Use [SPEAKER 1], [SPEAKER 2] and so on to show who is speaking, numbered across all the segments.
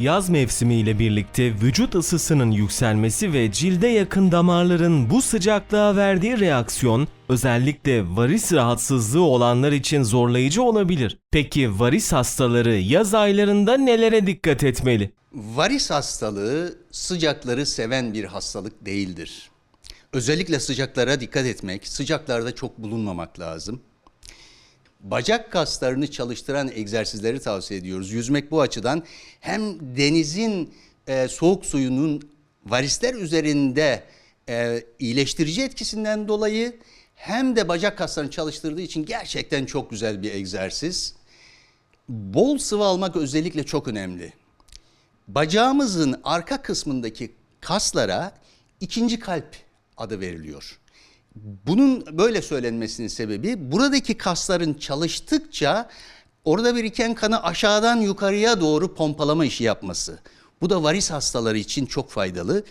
[SPEAKER 1] Yaz mevsimiyle birlikte vücut ısısının yükselmesi ve cilde yakın damarların bu sıcaklığa verdiği reaksiyon özellikle varis rahatsızlığı olanlar için zorlayıcı olabilir. Peki varis hastaları yaz aylarında nelere dikkat etmeli?
[SPEAKER 2] Varis hastalığı sıcakları seven bir hastalık değildir. Özellikle sıcaklara dikkat etmek, sıcaklarda çok bulunmamak lazım. Bacak kaslarını çalıştıran egzersizleri tavsiye ediyoruz. Yüzmek bu açıdan hem denizin e, soğuk suyunun varisler üzerinde e, iyileştirici etkisinden dolayı hem de bacak kaslarını çalıştırdığı için gerçekten çok güzel bir egzersiz. Bol sıvı almak özellikle çok önemli. Bacağımızın arka kısmındaki kaslara ikinci kalp adı veriliyor. Bunun böyle söylenmesinin sebebi buradaki kasların çalıştıkça orada biriken kanı aşağıdan yukarıya doğru pompalama işi yapması. Bu da varis hastaları için çok faydalı.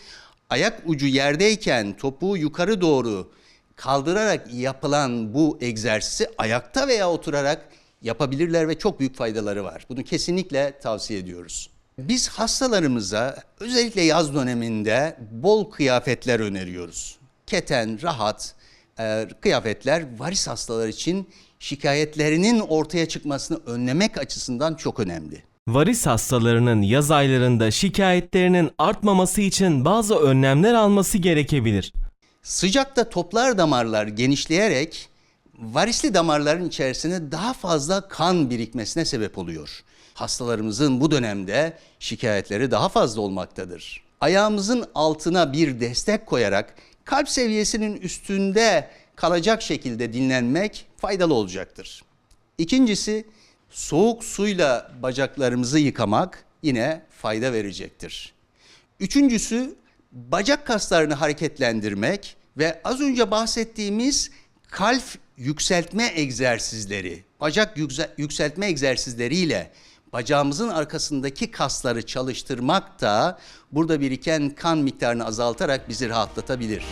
[SPEAKER 2] Ayak ucu yerdeyken topuğu yukarı doğru kaldırarak yapılan bu egzersizi ayakta veya oturarak yapabilirler ve çok büyük faydaları var. Bunu kesinlikle tavsiye ediyoruz. Biz hastalarımıza özellikle yaz döneminde bol kıyafetler öneriyoruz. Keten, rahat e, kıyafetler varis hastalar için şikayetlerinin ortaya çıkmasını önlemek açısından çok önemli.
[SPEAKER 1] Varis hastalarının yaz aylarında şikayetlerinin artmaması için bazı önlemler alması gerekebilir.
[SPEAKER 2] Sıcakta toplar damarlar genişleyerek varisli damarların içerisine daha fazla kan birikmesine sebep oluyor. Hastalarımızın bu dönemde şikayetleri daha fazla olmaktadır. Ayağımızın altına bir destek koyarak kalp seviyesinin üstünde kalacak şekilde dinlenmek faydalı olacaktır. İkincisi soğuk suyla bacaklarımızı yıkamak yine fayda verecektir. Üçüncüsü bacak kaslarını hareketlendirmek ve az önce bahsettiğimiz kalp yükseltme egzersizleri, bacak yükse- yükseltme egzersizleriyle bacağımızın arkasındaki kasları çalıştırmak da burada biriken kan miktarını azaltarak bizi rahatlatabilir.